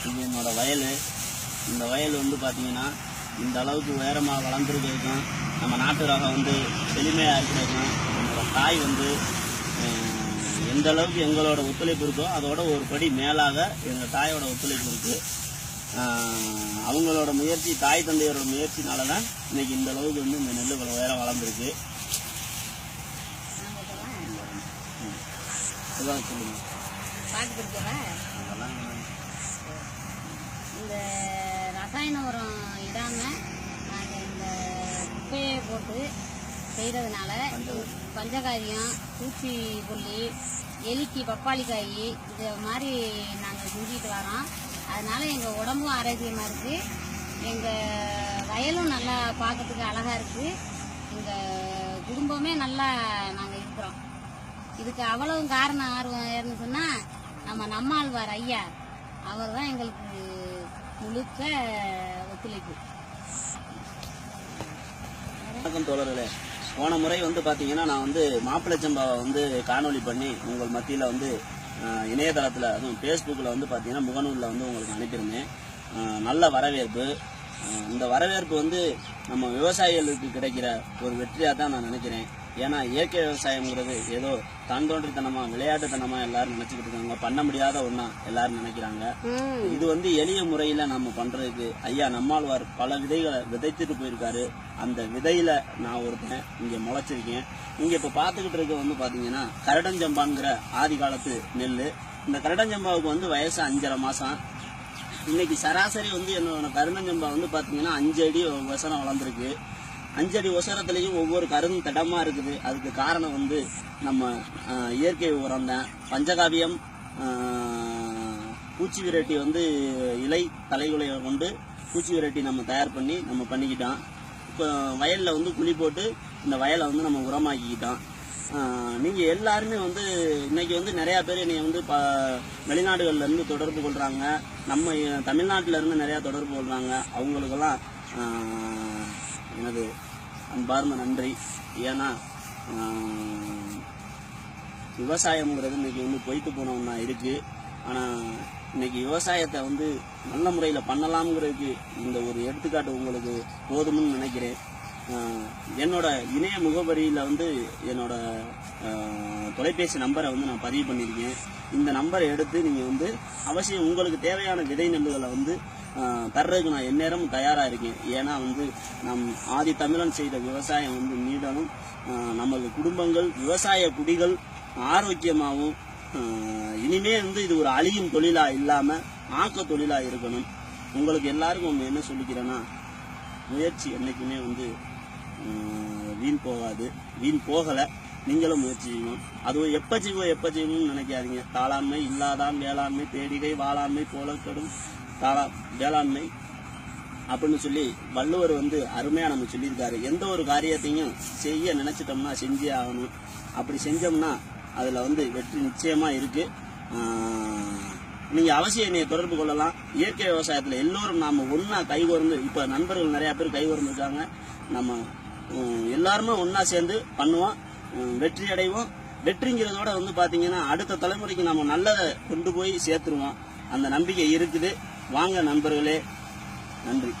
இது என்னோட வயல். இந்த வயல் வந்து பார்த்தீங்கன்னா இந்த அளவுக்கு உயரமாக வளர்ந்துருக்கிறதுக்கும் நம்ம நாட்டு ரகம் வந்து செழுமையாக இருக்கிறதுக்கும் என்னோட தாய் வந்து எந்த அளவுக்கு எங்களோட ஒத்துழைப்பு இருக்கோ அதோட ஒரு படி மேலாக எங்கள் தாயோட ஒத்துழைப்பு இருக்குது அவங்களோட முயற்சி தாய் தந்தையரோட முயற்சினால தான் இன்னைக்கு இந்த அளவுக்கு வந்து இந்த நெல் இவ்வளவு உயரம் வளர்ந்துருக்கு அதான் சொல்லுங்க. பாட்டு பிடிக்கவா? அதெல்லாம் இந்த ரசாயன உரம் இடாமல் நாங்கள் இந்த குப்பையை போட்டு செய்கிறதுனால பஞ்சகாரியம் பூச்சி புள்ளி எலிக்கு பப்பாளி காய் இது மாதிரி நாங்கள் செஞ்சுட்டு வரோம். அதனால் எங்கள் உடம்பும் ஆரோக்கியமாக இருக்குது எங்கள் வயலும் நல்லா பார்க்கறதுக்கு அழகாக இருக்குது எங்கள் குடும்பமே நல்லா நாங்கள் இருக்கிறோம். இதுக்கு அவ்வளவு காரணம் ஆர்வம் ஏன்னு சொன்னால் நம்ம நம்மாழ்வார் ஐயா. அவர் தான் எங்களுக்கு முழுக்க ஒத்துழைப்பு. வணக்கம் தோழர்களே. போன முறை வந்து பார்த்தீங்கன்னா நான் வந்து மாப்பிள்ளை சம்பாவை வந்து காணொளி பண்ணி உங்கள் மத்தியில் வந்து இணையதளத்தில் அதுவும் ஃபேஸ்புக்கில் வந்து பார்த்தீங்கன்னா முகநூலில் வந்து உங்களுக்கு அனுப்பியிருந்தேன். நல்ல வரவேற்பு. இந்த வரவேற்பு வந்து நம்ம விவசாயிகளுக்கு கிடைக்கிற ஒரு வெற்றியாக தான் நான் நினைக்கிறேன். ஏன்னா இயற்கை விவசாயம்ங்கிறது ஏதோ தான் தோன்றித்தனமா விளையாட்டுத்தனமா எல்லாரும் நினைச்சுக்கிட்டு இருக்காங்க. பண்ண முடியாத ஒன்றா எல்லாரும் நினைக்கிறாங்க. இது வந்து எளிய முறையில நம்ம பண்றதுக்கு ஐயா நம்மாழ்வார் பல விதைகளை விதைத்துட்டு போயிருக்காரு. அந்த விதையில நான் ஒருத்தன் இங்க முளைச்சிருக்கேன். இங்க இப்ப பாத்துக்கிட்டு இருக்க வந்து பாத்தீங்கன்னா கரடஞ்சம்பாங்கிற ஆதி காலத்து நெல் இந்த கரடஞ்சம்பாவுக்கு வந்து வயசு அஞ்சரை மாசம். இன்னைக்கு சராசரி வந்து என்னோட கருணஞ்சம்பா வந்து பாத்தீங்கன்னா அஞ்சு அடி வசனம் வளர்ந்துருக்கு. அஞ்சடி உசரத்துலேயும் ஒவ்வொரு கருந்தும் திடமா இருக்குது. அதுக்கு காரணம் வந்து நம்ம இயற்கை உரம் தான். பஞ்சகாவியம் பூச்சி விரட்டி வந்து இலை தலைகுலையை கொண்டு பூச்சி விரட்டி நம்ம தயார் பண்ணி நம்ம பண்ணிக்கிட்டோம் இப்போ வயலில் வந்து குழி போட்டு இந்த வயலை வந்து நம்ம உரமாக்கிக்கிட்டோம் நீங்கள் எல்லாருமே வந்து இன்னைக்கு வந்து நிறையா பேர் என்னை வந்து ப வெளிநாடுகள்லேருந்து தொடர்பு கொள்கிறாங்க நம்ம தமிழ்நாட்டிலேருந்து நிறையா இருந்து தொடர்பு கொள்கிறாங்க அவங்களுக்கெல்லாம் எனது அன்பார்ந்த நன்றி. ஏன்னா விவசாயம்ங்கிறது இன்னைக்கு வந்து பொய்த்து போன ஒன்றா இருக்கு. ஆனால் இன்னைக்கு விவசாயத்தை வந்து நல்ல முறையில் பண்ணலாம்ங்கிறதுக்கு இந்த ஒரு எடுத்துக்காட்டு உங்களுக்கு போதும்னு நினைக்கிறேன். என்னோட இணைய முகவரியில் வந்து என்னோட தொலைபேசி நம்பரை வந்து நான் பதிவு பண்ணியிருக்கேன். இந்த நம்பரை எடுத்து நீங்கள் வந்து அவசியம் உங்களுக்கு தேவையான விதை நெல்லுகளை வந்து தர்றதுக்கு நான் எந்நேரமும் தயாராக இருக்கேன். ஏன்னா வந்து நம் ஆதி தமிழன் செய்த விவசாயம் வந்து மீடணும் நமது குடும்பங்கள் விவசாய குடிகள் ஆரோக்கியமாகவும் இனிமேல் இனிமே வந்து இது ஒரு அழியும் தொழிலாக இல்லாமல் ஆக்க தொழிலாக இருக்கணும். உங்களுக்கு எல்லாருக்கும் ஒன்று என்ன சொல்லிக்கிறேன்னா முயற்சி என்றைக்குமே வந்து வீண் போகாது. வீண் போகலை. நீங்களும் முயற்சி செய்யணும். அதுவும் எப்போ செய்வோம் எப்போ செய்யணும்னு நினைக்காதீங்க. தாளாண்மை இல்லாதான் வேளாண்மை தேடிகை வாளாண்மை போலக்கடும் தாளா வேளாண்மை அப்படின்னு சொல்லி வள்ளுவர் வந்து அருமையாக நம்ம சொல்லியிருக்காரு. எந்த ஒரு காரியத்தையும் செய்ய நினச்சிட்டோம்னா செஞ்சே ஆகணும். அப்படி செஞ்சோம்னா அதில் வந்து வெற்றி நிச்சயமாக இருக்குது நீங்கள் அவசியம் என்னை தொடர்பு கொள்ளலாம். இயற்கை விவசாயத்தில் எல்லோரும் நாம் ஒன்றா கைகோர்ந்து இப்போ நண்பர்கள் நிறையா பேர் கைகோர்ந்துருக்காங்க. நம்ம எல்லாருமே ஒன்றா சேர்ந்து பண்ணுவோம். வெற்றி அடைவோம். வெற்றிங்கிறதோட வந்து பாத்தீங்கன்னா அடுத்த தலைமுறைக்கு நம்ம நல்லதை கொண்டு போய் சேர்த்துருவோம். அந்த நம்பிக்கை இருக்குது. வாங்க நண்பர்களே நன்றி.